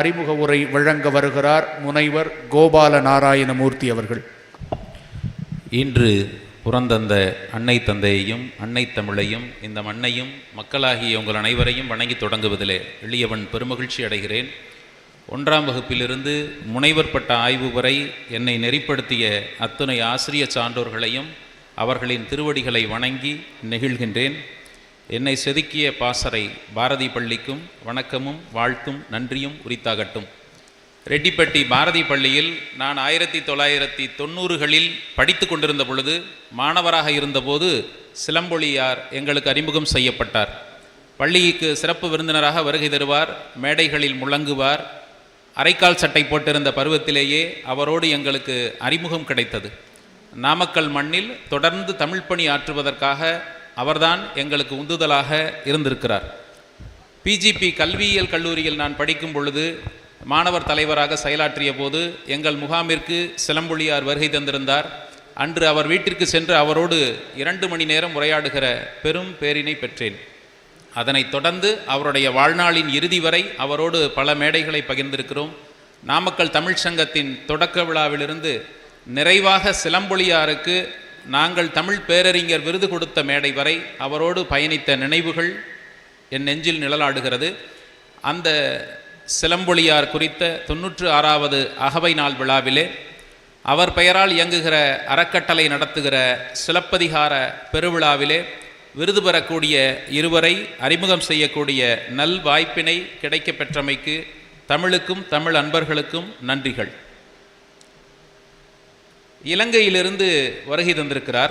அறிமுக உரை வழங்க வருகிறார் முனைவர் கோபால நாராயணமூர்த்தி அவர்கள். இன்று புறந்தந்த அன்னை தந்தையையும் அன்னை தமிழையும் இந்த மண்ணையும் மக்களாகிய உங்கள் அனைவரையும் வணங்கி தொடங்குவதிலே எளியவன் பெருமகிழ்ச்சி அடைகிறேன். ஒன்றாம் வகுப்பிலிருந்து முனைவர் பட்ட ஆய்வு வரை என்னை நெறிப்படுத்திய அத்துணை ஆசிரிய சான்றோர்களையும் அவர்களின் திருவடிகளை வணங்கி நெகிழ்கின்றேன். என்னை செதுக்கிய பாசறை பாரதி பள்ளிக்கும் வணக்கமும் வாழ்த்தும் நன்றியும் உரித்தாகட்டும். ரெட்டிப்பட்டி பாரதி பள்ளியில் நான் ஆயிரத்தி தொள்ளாயிரத்தி தொண்ணூறுகளில் படித்து கொண்டிருந்த பொழுது மாணவராக இருந்தபோது சிலம்பொழியார் எங்களுக்கு அறிமுகம் செய்யப்பட்டார். பள்ளிக்கு சிறப்பு விருந்தினராக வருகை தருவார் மேடைகளில் முழங்குவார். அரைக்கால் சட்டை போட்டிருந்த பருவத்திலேயே அவரோடு எங்களுக்கு அறிமுகம் கிடைத்தது. நாமக்கல் மண்ணில் தொடர்ந்து தமிழ் பணி ஆற்றுவதற்காக அவர்தான் எங்களுக்கு உந்துதலாக இருந்திருக்கிறார். பிஜிபி கல்வியியல் கல்லூரியில் நான் படிக்கும் பொழுது மாணவர் தலைவராக செயலாற்றிய போது எங்கள் முகாமிற்கு சிலம்பொழியார் வருகை தந்திருந்தார். அன்று அவர் வீட்டிற்கு சென்று அவரோடு இரண்டு மணி நேரம் உரையாடுகிற பெரும் பேரினை பெற்றேன். அதனைத் தொடர்ந்து அவருடைய வாழ்நாளின் இறுதி வரை அவரோடு பல மேடைகளை பகிர்ந்திருக்கிறோம். நாமக்கல் தமிழ்ச்சங்கத்தின் தொடக்க விழாவிலிருந்து நிறைவாக சிலம்பொழியாருக்கு நாங்கள் தமிழ் பேரறிஞர் விருது கொடுத்த மேடை வரை அவரோடு பயணித்த நினைவுகள் என் நெஞ்சில் நிழலாடுகிறது. அந்த சிலம்பொழியார் குறித்த தொன்னூற்று ஆறாவது அகவை நாள் விழாவிலே அவர் பெயரால் இயங்குகிற அறக்கட்டளை நடத்துகிற சிலப்பதிகார பெருவிழாவிலே விருது பெறக்கூடிய இருவரை அறிமுகம் செய்யக்கூடிய நல் வாய்ப்பினை கிடைக்கப்பெற்றமைக்கு தமிழுக்கும் தமிழ் அன்பர்களுக்கும் நன்றிகள். இலங்கையிலிருந்து வருகை தந்திருக்கிறார்.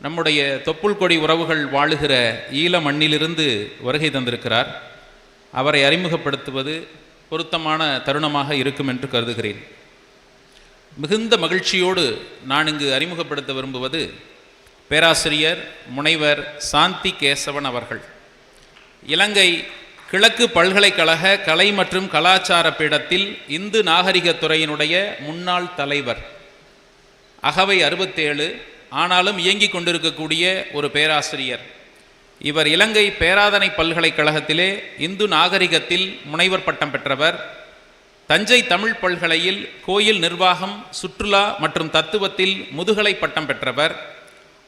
நம்முடைய தொப்புள் கொடி உறவுகள் வாழுகிற ஈழ மண்ணிலிருந்து வருகை தந்திருக்கிறார். அவரை அறிமுகப்படுத்துவது பொருத்தமான தருணமாக இருக்கும் என்று கருதுகிறேன். மிகுந்த மகிழ்ச்சியோடு நான் இங்கு அறிமுகப்படுத்த விரும்புவது பேராசிரியர் முனைவர் சாந்தி கேசவன் அவர்கள். இலங்கை கிழக்கு பல்கலைக்கழக கலை மற்றும் கலாச்சார பீடத்தில் இந்து நாகரிகத் துறையினுடைய முன்னாள் தலைவர். அகவை அறுபத்தேழு ஆனாலும் இயங்கிக் கொண்டிருக்கக்கூடிய ஒரு பேராசிரியர். இவர் இலங்கை பேராதனை பல்கலைக்கழகத்திலே இந்து நாகரிகத்தில் முனைவர் பட்டம் பெற்றவர். தஞ்சை தமிழ் பல்கலையில் கோயில் நிர்வாகம் சுற்றுலா மற்றும் தத்துவத்தில் முதுகலை பட்டம் பெற்றவர்.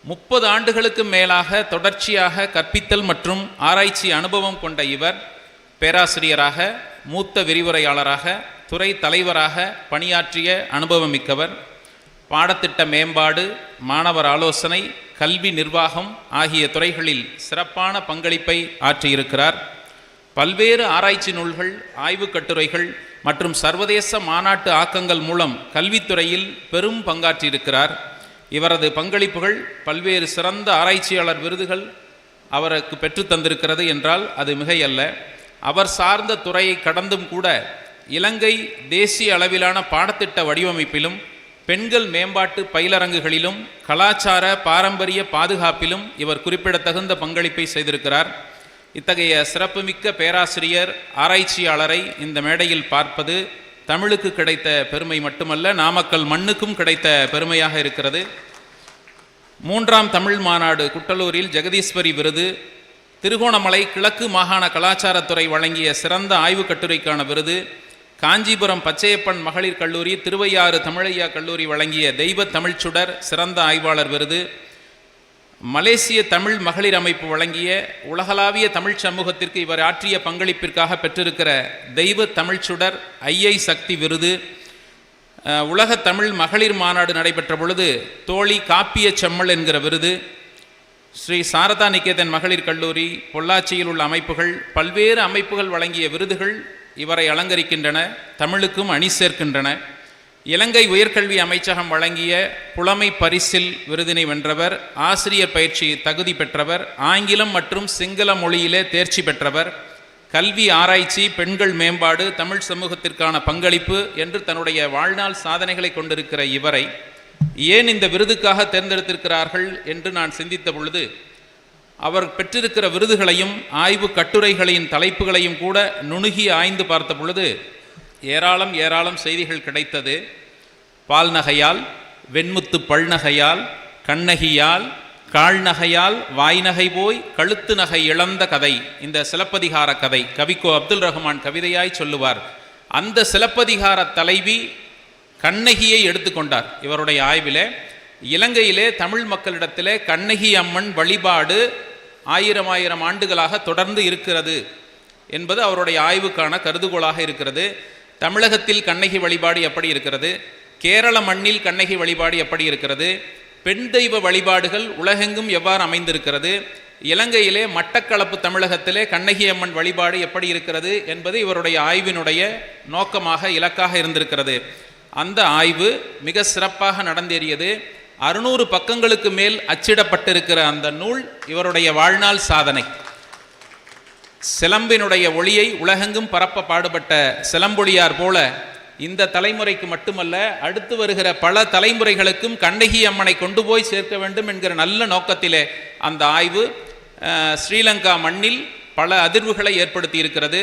முப்பது ஆண்டுகளுக்கு மேலாக தொடர்ச்சியாக கற்பித்தல் மற்றும் ஆராய்ச்சி அனுபவம் கொண்ட இவர் பேராசிரியராக மூத்த விரிவுரையாளராக துறை தலைவராக பணியாற்றிய அனுபவமிக்கவர். பாடத்திட்ட மேம்பாடு மாணவர் ஆலோசனை கல்வி நிர்வாகம் ஆகிய துறைகளில் சிறப்பான பங்களிப்பை ஆற்றியிருக்கிறார். பல்வேறு ஆராய்ச்சி நூல்கள் ஆய்வுக் கட்டுரைகள் மற்றும் சர்வதேச மாநாட்டு ஆக்கங்கள் மூலம் கல்வித்துறையில் பெரும் பங்காற்றியிருக்கிறார். இவரது பங்களிப்புகள் பல்வேறு சிறந்த ஆராய்ச்சியாளர் விருதுகள் அவருக்கு பெற்று தந்திருக்கிறது என்றால் அது மிகையல்ல. அவர் சார்ந்த துறையை கடந்தும் கூட இலங்கை தேசிய அளவிலான பாடத்திட்ட வடிவமைப்பிலும் பெண்கள் மேம்பாட்டு பயிலரங்குகளிலும் கலாச்சார பாரம்பரிய பாதுகாப்பிலும் இவர் குறிப்பிடத்தகுந்த பங்களிப்பை செய்திருக்கிறார். இத்தகைய சிறப்புமிக்க பேராசிரியர் ஆராய்ச்சியாளரை இந்த மேடையில் பார்ப்பது தமிழுக்கு கிடைத்த பெருமை மட்டுமல்ல நாமக்கல் மண்ணுக்கும் கிடைத்த பெருமையாக இருக்கிறது. மூன்றாம் தமிழ் மாநாடு குட்டலூரில் ஜெகதீஸ்வரி விருது திருகோணமலை கிழக்கு மாகாண கலாச்சாரத்துறை வழங்கிய சிறந்த ஆய்வுக் கட்டுரைக்கான விருது காஞ்சிபுரம் பச்சையப்பன் மகளிர் கல்லூரி திருவையாறு தமிழையா கல்லூரி வழங்கிய தெய்வ தமிழ்ச்சுடர் சிறந்த ஆய்வாளர் விருது மலேசிய தமிழ் மகளிர் அமைப்பு வழங்கிய உலகளாவிய தமிழ் சமூகத்திற்கு இவர் ஆற்றிய பங்களிப்பிற்காக பெற்றிருக்கிற தெய்வ தமிழ்ச்சுடர் ஐஐ சக்தி விருது. உலக தமிழ் மகளிர் மாநாடு நடைபெற்ற பொழுது தோழி காப்பிய செம்மல் என்கிற விருது ஸ்ரீ சாரதா நிகேதன் மகளிர் கல்லூரி பொள்ளாச்சியில் உள்ள அமைப்புகள் பல்வேறு அமைப்புகள் வழங்கிய விருதுகள் இவரை அலங்கரிக்கின்றன தமிழுக்கும் அணி சேர்க்கின்றன. இலங்கை உயர்கல்வி அமைச்சகம் வழங்கிய புலமை பரிசில் விருதினை வென்றவர் ஆசிரியர் பயிற்சி தகுதி பெற்றவர் ஆங்கிலம் மற்றும் சிங்கள மொழியிலே தேர்ச்சி பெற்றவர் கல்வி ஆராய்ச்சி பெண்கள் மேம்பாடு தமிழ் சமூகத்திற்கான பங்களிப்பு என்று தன்னுடைய வாழ்நாள் சாதனைகளை கொண்டிருக்கிற இவரை ஏன் இந்த விருதுக்காக தேர்ந்தெடுத்திருக்கிறார்கள் என்று நான் சிந்தித்த பொழுது அவர் பெற்றிருக்கிற விருதுகளையும் ஆய்வு கட்டுரைகளின் தலைப்புகளையும் கூட நுணுகி ஆய்ந்து பார்த்த பொழுது ஏராளம் ஏராளம் செய்திகள் கிடைத்தது. பால்நகையால் வெண்முத்து பல்நகையால் கண்ணகியால் கால்நகையால் வாய்நகை போய் கழுத்து நகை இழந்த கதை. இந்த சிலப்பதிகார கதை கவிக்கோ அப்துல் ரஹ்மான் கவிதையாய் சொல்லுவார். அந்த சிலப்பதிகார தலைவி கண்ணகியை எடுத்துக்கொண்டார் இவருடைய ஆய்விலே இலங்கையிலே தமிழ் மக்களிடத்திலே கண்ணகி அம்மன் வழிபாடு ஆயிரம் ஆயிரம் ஆண்டுகளாக தொடர்ந்து இருக்கிறது என்பது அவருடைய ஆய்வுக்கான கருதுகோளாக இருக்கிறது. தமிழகத்தில் கண்ணகி வழிபாடு எப்படி இருக்கிறது? கேரள மண்ணில் கண்ணகி வழிபாடு எப்படி இருக்கிறது? பெண் தெய்வ வழிபாடுகள் உலகெங்கும் எவ்வாறு அமைந்திருக்கிறது? இலங்கையிலே மட்டக்களப்பு தமிழகத்திலே கண்ணகி அம்மன் வழிபாடு எப்படி இருக்கிறது என்பது இவருடைய ஆய்வினுடைய நோக்கமாக இலக்காக இருந்திருக்கிறது. அந்த ஆய்வு மிக சிறப்பாக நடந்தேறியது. அறுநூறு பக்கங்களுக்கு மேல் அச்சிடப்பட்டிருக்கிற அந்த நூல் இவருடைய வாழ்நாள் சாதனை. சிலம்பினுடைய ஒளியை உலகெங்கும் பரப்ப பாடுபட்ட சிலம்பொழியார் போல இந்த தலைமுறைக்கு மட்டுமல்ல அடுத்து வருகிற பல தலைமுறைகளுக்கும் கண்ணகி அம்மனை கொண்டு போய் சேர்க்க வேண்டும் என்கிற நல்ல நோக்கத்திலே அந்த ஆய்வு ஸ்ரீலங்கா மண்ணில் பல அதிர்வுகளை ஏற்படுத்தி இருக்கிறது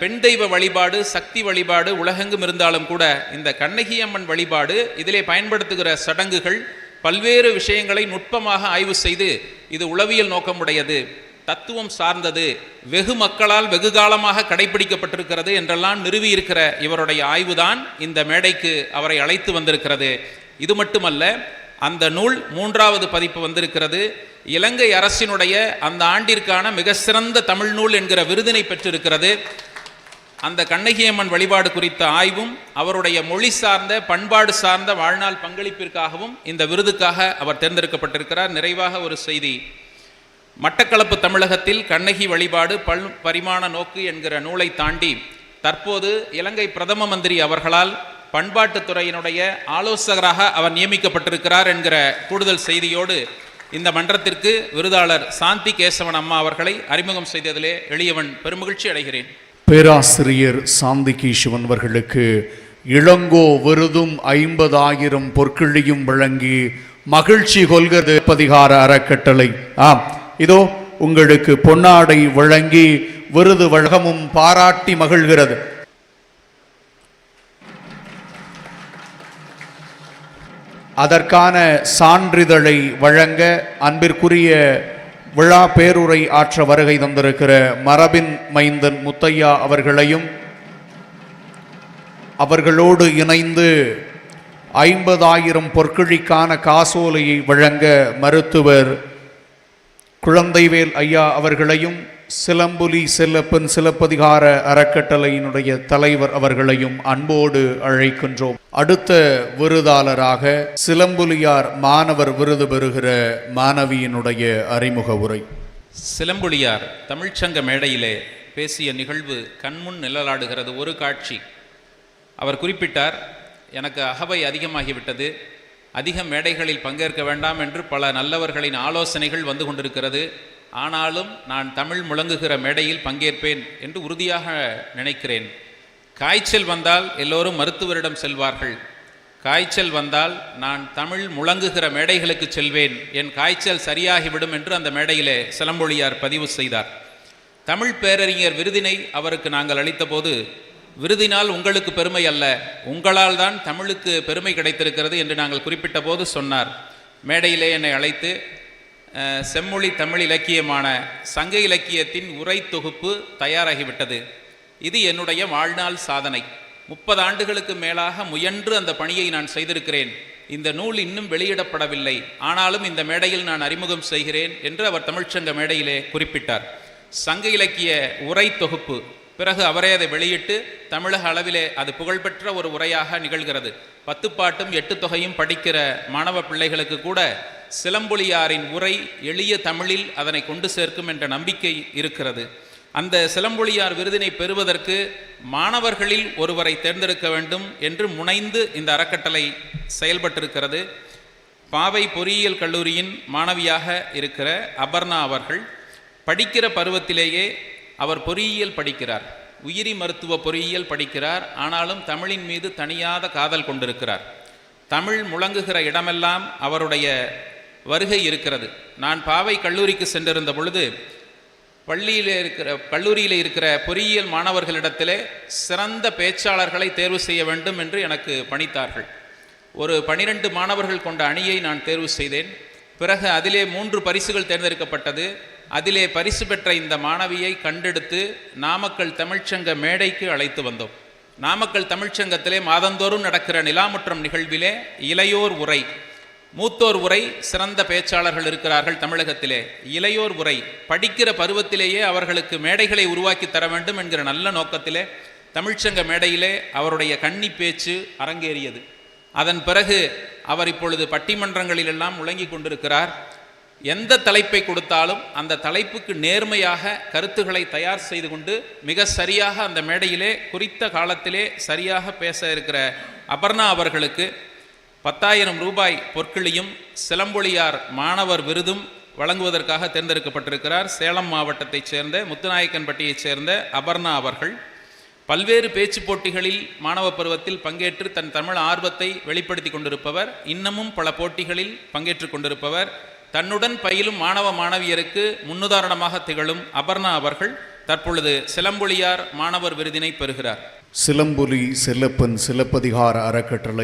பெண் தெய்வ வழிபாடு சக்தி வழிபாடு உலகெங்கும் இருந்தாலும் கூட இந்த கண்ணகி அம்மன் வழிபாடு இதிலே பயன்படுத்துகிற சடங்குகள் பல்வேறு விஷயங்களை நுட்பமாக ஆய்வு செய்து இது உளவியல் நோக்கமுடையது. தத்துவம் சார்ந்தது. வெகு மக்களால் வெகு காலமாக கடைபிடிக்கப்பட்டிருக்கிறது என்றெல்லாம் நிறுவியிருக்கிற இவருடைய ஆய்வுதான் இந்த மேடைக்கு அவரை அழைத்து வந்திருக்கிறது. இது மட்டுமல்ல அந்த நூல் மூன்றாவது பதிப்பு வந்திருக்கிறது. இலங்கை அரசினுடைய அந்த ஆண்டிற்கான மிக சிறந்த தமிழ் நூல் என்கிற விருதினை பெற்றிருக்கிறது. அந்த கண்ணகியம்மன் வழிபாடு குறித்த ஆய்வும் அவருடைய மொழி சார்ந்த பண்பாடு சார்ந்த வாழ்நாள் பங்களிப்பிற்காகவும் இந்த விருதுக்காக அவர் தேர்ந்தெடுக்கப்பட்டிருக்கிறார். நிறைவாக ஒரு செய்தி. மட்டக்களப்பு தமிழகத்தில் கண்ணகி வழிபாடு பல் பரிமாண நோக்கு என்கிற நூலை தாண்டி தற்போது இலங்கை பிரதம மந்திரி அவர்களால் பண்பாட்டுத் துறையினுடைய ஆலோசகராக அவர் நியமிக்கப்பட்டிருக்கிறார் என்கிற கூடுதல் செய்தியோடு இந்த மன்றத்திற்கு விருதாளர் சாந்தி கேசவன் அம்மா அவர்களை அறிமுகம் செய்ததிலே எளியவன் பெருமகிழ்ச்சி அடைகிறேன். பேராசிரியர் சாந்தி கேசவன் அவர்களுக்கு இளங்கோ விருதும் ஐம்பதாயிரம் பொற்கிழியும் வழங்கி மகிழ்ச்சி கொள்கிறது. பதிகார அறக்கட்டளை. ஆம். இதோ உங்களுக்கு பொன்னாடை வழங்கி விருது வழகமும் பாராட்டி மகிழ்கிறது. அதற்கான சான்றிதழை வழங்க அன்பிற்குரிய விழா பேருரை ஆற்ற வருகை தந்திருக்கிற மரபின் மைந்தன் முத்தையா அவர்களையும் அவர்களோடு இணைந்து ஐம்பதாயிரம் பொற்கிழிக்கான காசோலையை வழங்க மருத்துவர் குழந்தைவேல் ஐயா அவர்களையும் சிலம்புலி செல்லப்பன் சிலப்பதிகார அறக்கட்டளையினுடைய தலைவர் அவர்களையும் அன்போடு அழைக்கின்றோம். அடுத்த விருதாளராக சிலம்புலியார் மாணவர் விருது பெறுகிற மாணவியினுடைய அறிமுக உரை. சிலம்புலியார் தமிழ்ச்சங்க மேடையிலே பேசிய நிகழ்வு கண்முன் நிழலாடுகிறது ஒரு காட்சி. அவர் குறிப்பிட்டார் எனக்கு அகவை அதிகமாகிவிட்டது. அதிக மேடைகளில் பங்கேற்க வேண்டாம் என்று பல நல்லவர்களின் ஆலோசனைகள் வந்து கொண்டிருக்கிறது. ஆனாலும் நான் தமிழ் முழங்குகிற மேடையில் பங்கேற்பேன் என்று உறுதியாக நினைக்கிறேன். காய்ச்சல் வந்தால் எல்லோரும் மருத்துவரிடம் செல்வார்கள். காய்ச்சல் வந்தால் நான் தமிழ் முழங்குகிற மேடைகளுக்கு செல்வேன். என் காய்ச்சல் சரியாகிவிடும் என்று அந்த மேடையிலே சிலம்பொழியார் பதிவு செய்தார். தமிழ் பேரறிஞர் விருதினை அவருக்கு நாங்கள் அளித்தபோது விருதினால் உங்களுக்கு பெருமை அல்ல. உங்களால் தான் தமிழுக்கு பெருமை கிடைத்திருக்கிறது என்று நாங்கள் குறிப்பிட்ட போது சொன்னார். மேடையிலே என்னை அழைத்து செம்மொழி தமிழ் இலக்கியமான சங்க இலக்கியத்தின் உரை தொகுப்பு தயாராகிவிட்டது. இது என்னுடைய வாழ்நாள் சாதனை. முப்பது ஆண்டுகளுக்கு மேலாக முயன்று அந்த பணியை நான் செய்திருக்கிறேன். இந்த நூல் இன்னும் வெளியிடப்படவில்லை. ஆனாலும் இந்த மேடையில் நான் அறிமுகம் செய்கிறேன் என்று அவர் தமிழ்ச்சங்க மேடையிலே குறிப்பிட்டார். சங்க இலக்கிய உரை தொகுப்பு பிறகு அவரே அதை வெளியிட்டு தமிழக அளவிலே அது புகழ்பெற்ற ஒரு உரையாக நிகழ்கிறது. பத்துப்பாட்டும் எட்டு தொகையும் படிக்கிற மாணவ பிள்ளைகளுக்கு கூட சிலம்பொலியாரின் உரை எளிய தமிழில் அதனை கொண்டு சேர்க்கும் என்ற நம்பிக்கை இருக்கிறது. அந்த சிலம்பொலியார் விருதினை பெறுவதற்கு மாணவர்களில் ஒருவரை தேர்ந்தெடுக்க வேண்டும் என்று முனைந்து இந்த அறக்கட்டளை செயல்பட்டிருக்கிறது. பாவை பொறியியல் கல்லூரியின் மாணவியாக இருக்கிற அபர்ணா அவர்கள் படிக்கிற பருவத்திலேயே அவர் பொறியியல் படிக்கிறார். உயிரி மருத்துவ பொறியியல் படிக்கிறார். ஆனாலும் தமிழின் மீது தனியாத காதல் கொண்டிருக்கிறார். தமிழ் முழங்குகிற இடமெல்லாம் அவருடைய வருகை இருக்கிறது. நான் பாவை கல்லூரிக்கு சென்றிருந்த பொழுது பள்ளியில் இருக்கிற கல்லூரியில் இருக்கிற பொறியியல் மாணவர்களிடத்திலே சிறந்த பேச்சாளர்களை தேர்வு செய்ய வேண்டும் என்று எனக்கு பணித்தார்கள். ஒரு பனிரெண்டு மாணவர்கள் கொண்ட அணியை நான் தேர்வு செய்தேன். பிறகு அதிலே மூன்று பரிசுகள் தேர்ந்தெடுக்கப்பட்டது. அதிலே பரிசு பெற்ற இந்த மாணவியை கண்டெடுத்து நாமக்கல் தமிழ்ச்சங்க மேடைக்கு அழைத்து வந்தோம். நாமக்கல் தமிழ்ச்சங்கத்திலே மாதந்தோறும் நடக்கிற நிலாமுற்றம் நிகழ்விலே இளையோர் உரை மூத்தோர் உரை சிறந்த பேச்சாளர்கள் இருக்கிறார்கள் தமிழகத்திலே. இளையோர் உரை படிக்கிற பருவத்திலேயே அவர்களுக்கு மேடைகளை உருவாக்கி தர வேண்டும் என்கிற நல்ல நோக்கத்திலே தமிழ்ச்சங்க மேடையிலே அவருடைய கன்னி பேச்சு அரங்கேறியது. அதன் பிறகு அவர் இப்பொழுது பட்டிமன்றங்களிலெல்லாம் முழங்கி கொண்டிருக்கிறார். எந்த தலைப்பை கொடுத்தாலும் அந்த தலைப்புக்கு நேர்மையாக கருத்துக்களை தயார் செய்து கொண்டு மிக சரியாக அந்த மேடையிலே குறித்த காலத்திலே சரியாக பேச இருக்கிற அபர்ணா அவர்களுக்கு பத்தாயிரம் ரூபாய் பொற்கிளியும் சிலம்பொழியார் மாணவர் விருதும் வழங்குவதற்காக தேர்ந்தெடுக்கப்பட்டிருக்கிறார். சேலம் மாவட்டத்தைச் சேர்ந்த முத்துநாயக்கன்பட்டியைச் சேர்ந்த அபர்ணா அவர்கள் பல்வேறு பேச்சு போட்டிகளில் மாணவ பருவத்தில் பங்கேற்று தன் தமிழ் ஆர்வத்தை வெளிப்படுத்தி கொண்டிருப்பவர். இன்னமும் பல போட்டிகளில் பங்கேற்று கொண்டிருப்பவர். தன்னுடன் பயிலும் மாணவ மாணவியருக்கு முன்னுதாரணமாக திகழும் அபர்ணா அவர்கள் தற்பொழுது சிலம்புலியார் மாணவர் விருதினை பெறுகிறார். சிலம்பொலி செல்லப்பன் சிலப்பதிகார அறக்கட்டளை